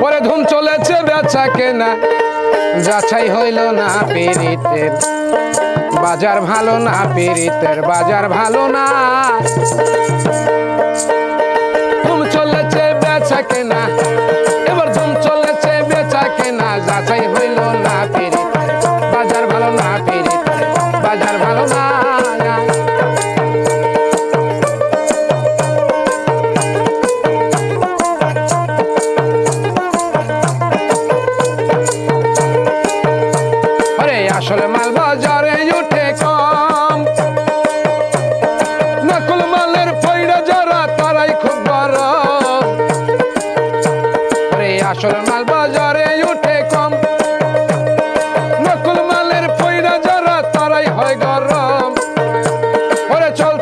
পরে ধুম চলেছে বেচা কেনা যাচাই হইল না পিরিতের বাজার ভালো না পিরিতের বাজার ভালো না ধুম চলেছে বেচা কেনা এবার ধুম চলেছে বেচা কেনা যাচাই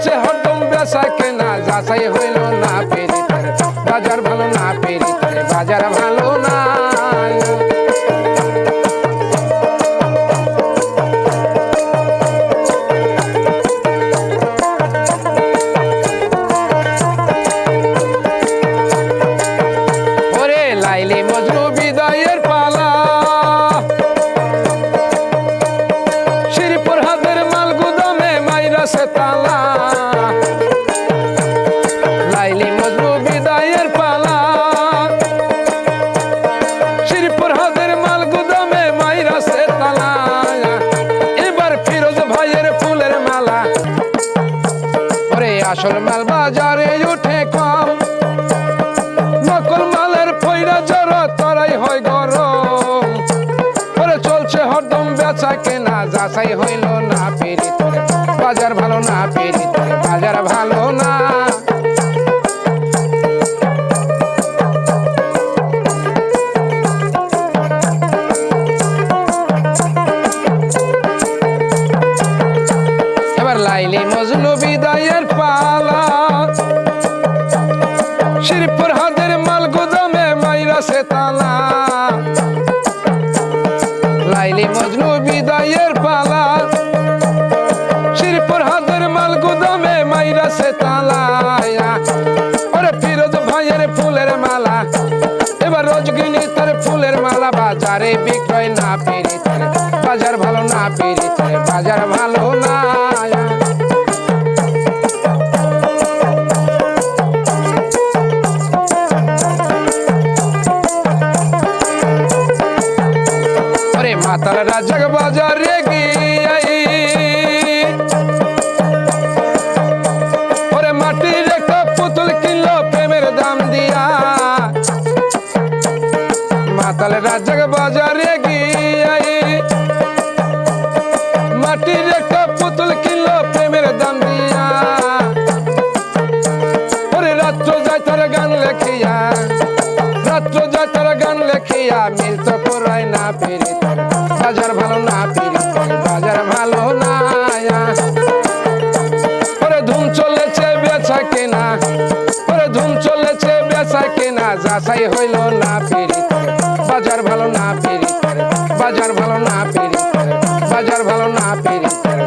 চলছে হরদম বেচা কেনা, যাচাই হইল না পেরিতে বাজার ভালো না পেরিতে বাজার ভালো না। লাইলি বিদায়ের পালা। হাতের তালা। হাতের মাল। আসল মাল বাজারে উঠে কম। নকল মালের তরাই হয় গরম। পরে চলছে হরদম বেচা কেনা, যাচাই হইল না পেরিতে বাজার ভালো না পেরিতে এবার লাইলি মজনু বিদায়ের পালা। শিরপুর হাতের মাল গুদামে মাইরা সে তালা। লাইলি মজনু বিদায়ের পালা। শিরপুর হাতের মাল গুদামে মাইরা সে তালা। ওরে ফিরোজ ভাইয়ের ফুলের মালা। এবার রোজগিনি তার ফুলের মালা বাজারে বিক্রয় না পেরিতে মাতাল রাজাক বাজারে গিয়ে ওরে মাটির একটা পুতুল কিনলো প্রেমের দাম দিয়া। মাতাল রাজাক বাজারে গিয়ে মাটির একটা পুতুল কিনলো প্রেমের দাম দিয়া। ওরে রাত্র যায় তার গান লেখিয়া, রাত্র যায় তার গান লেখিয়া, মিল তো করাই না পেরে বাজার ভালো না পেরে বাজার ভালো না ওরে ধুম চলেছে বেচা কেনা, ওরে ধুম চলেছে বেচা কেনা, যাচাই হইল না পেরে বাজার ভালো না পেরে বাজার ভালো না পেরে বাজার ভালো না ভালো